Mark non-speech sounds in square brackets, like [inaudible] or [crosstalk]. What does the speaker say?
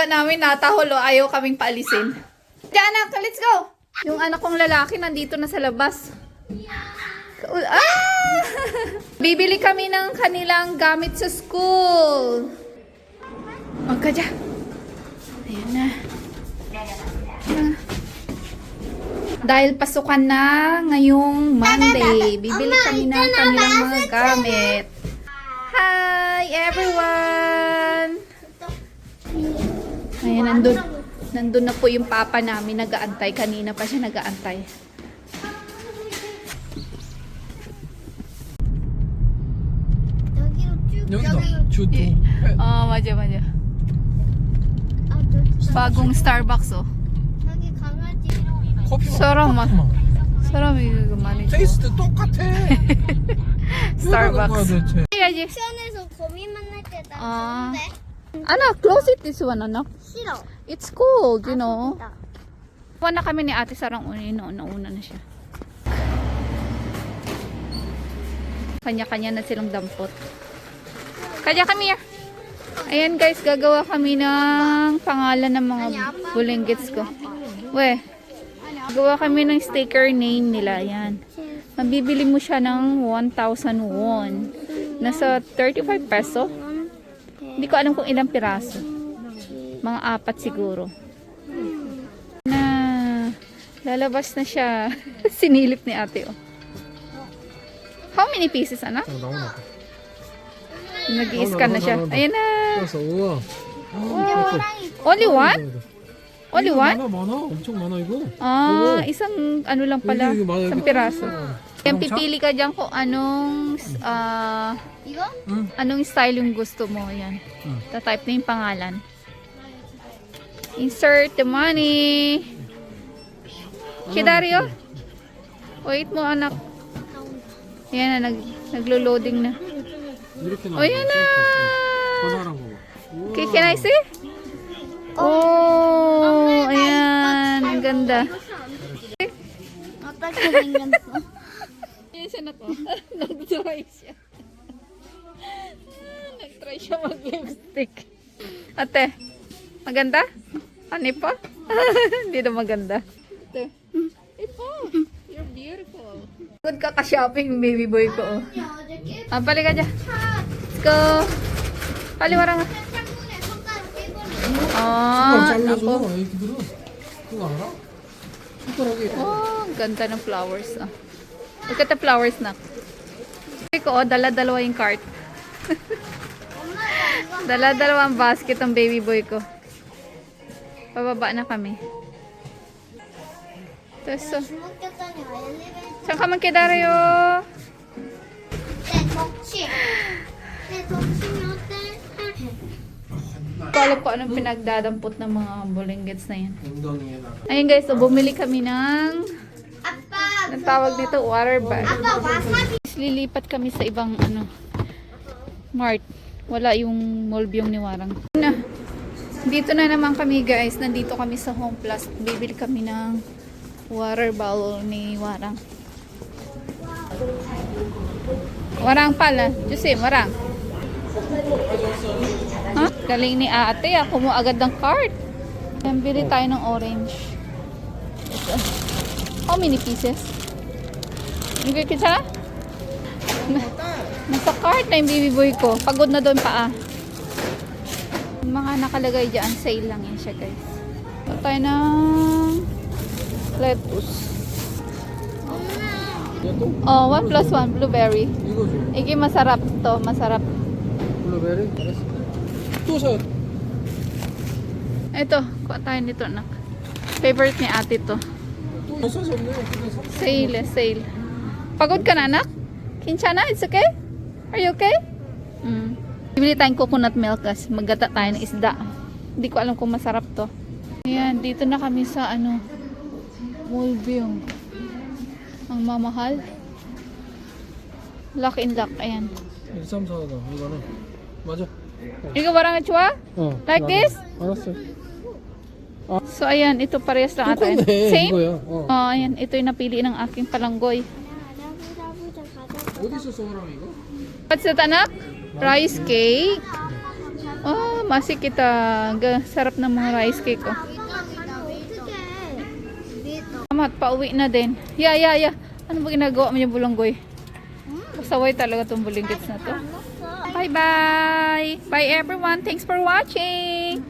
alaga namin natahol o ayaw kaming paalisin. Diyan anak, let's go! Yung anak kong lalaki nandito na sa labas. Ah! [laughs] Bibili kami ng kanilang gamit sa school. Huwag ka dyan. Ayan na. Ah. Dahil pasukan na ngayong Monday, bibili kami ng kanilang mga gamit. Hi everyone! Ayan, nandun. Nandun na po yung papa namin nag-aantay. Kanina pa siya nag-aantay. 여기로 쭉 여기다 여기로 주도 예. Oh, 맞아, 맞아. 아, 저, Bagong Starbucks, oh. 저기 강아지 커피 사람 많- 사람이 이거 많이 좋아. 테이스트 똑같아 Starbucks. 뭐라는 거야, 도대체? 해야지. 옵션에서 거미 만날 때나 아. 좋은데 Anak, close it this one, anak. Sino? It's cold, you ah, know. Kuha na kami ni Ate Sarang uni noon, nauna na siya. Kanya-kanya na silang dampot. Kanya, kami here. Ayan guys, gagawa kami ng pangalan ng mga bulinggits ko. We, gawa kami ng sticker name nila. Ayan. Mabibili mo siya ng 1,000 won. Nasa 35 peso. Hindi ko alam kung ilang piraso. Mga apat siguro. Na, lalabas na siya. [laughs] Sinilip ni ate, oh. How many pieces, anak? Nag-i-scan na siya. Ayan na. Wow. Only one? Only one? 많아 많아 엄청 많아 이거 Ah, isang ano lang pala. 이게 많아 Isang 이거 piraso. Yan, 자동차? pipili ka dyan kung anong ah, 이거? 응 anong style yung gusto mo. Yan. 응. Ta-type na yung pangalan. Insert the money. Kidario? Wait mo, anak. Yan na, nag, naglo-loading na. 이렇게 Oh, yan na! 전화랑 거 Okay, can I see? Oh, ayan. Ang ganda. Napakalingan po. [laughs] Isa na po. [laughs] Nag-try siya. Ah, nag-try siya mag-lipstick. Ate, maganda? Ani pa? [laughs] Hindi na maganda. Ate, ipo. You're beautiful. Good ka ka-shopping, baby boy ko. Oh. Ah, pali ka dyan. Let's go. Pali, warang. Oh, ah, ako. Oh, ang ganda ng flowers. Ah. Look at the flowers na. Sabi ko, oh, dala-dalawa yung cart. [laughs] dala-dalawa ang basket ang baby boy ko. Pababa na kami. Tapos, so, saan ka man kidaryo? ko alam anong pinagdadampot ng mga bulinggits na yan. Ayun guys, so bumili kami ng... Ang tawag nito, water bag. Lilipat kami sa ibang ano, mart. Wala yung molbyong ni Warang. Dito na naman kami guys. Nandito kami sa Home Plus. Bibili kami ng water bottle ni Warang. Warang pala. Jusim, Warang. Warang. Ha? Galing ni ate. Ako mo agad ng cart. Then, bili oh. tayo ng orange. How oh, many pieces? Hindi kita? [laughs] Nasa cart na yung baby boy ko. Pagod na doon pa ah. Yung mga nakalagay dyan, sale lang yan siya guys. So tayo ng lettuce. Oh, one plus one, blueberry. Iki masarap to, masarap. Blueberry? Tusot. Ito, kuha tayo nito nak. Favorite ni ate to. Sale, eh, sale. Pagod ka na anak? Kinchana, it's okay? Are you okay? Mm. Bibili tayong coconut milk kasi maggata tayo ng isda. Hindi ko alam kung masarap to. Ayan, dito na kami sa ano, Mulbyong. Ang mamahal. Lock in lock, ayan. Samsung, ano, ano, 맞아. Ikaw warang achwa? Oh, like this? Arasya. Oh. So ayan, ito parehas lang ata. Same? Oh. oh, ayan, ito yung napili ng aking palanggoy. What's that anak? Rice cake. Oh, masik kita. Sarap ng mga rice cake oh. Salamat, pauwi na din. Yeah, yeah, yeah. Ano ba ginagawa mo yung bulanggoy? Pasaway talaga tong bulingkits na to. Bye-bye! Bye everyone! Thanks for watching!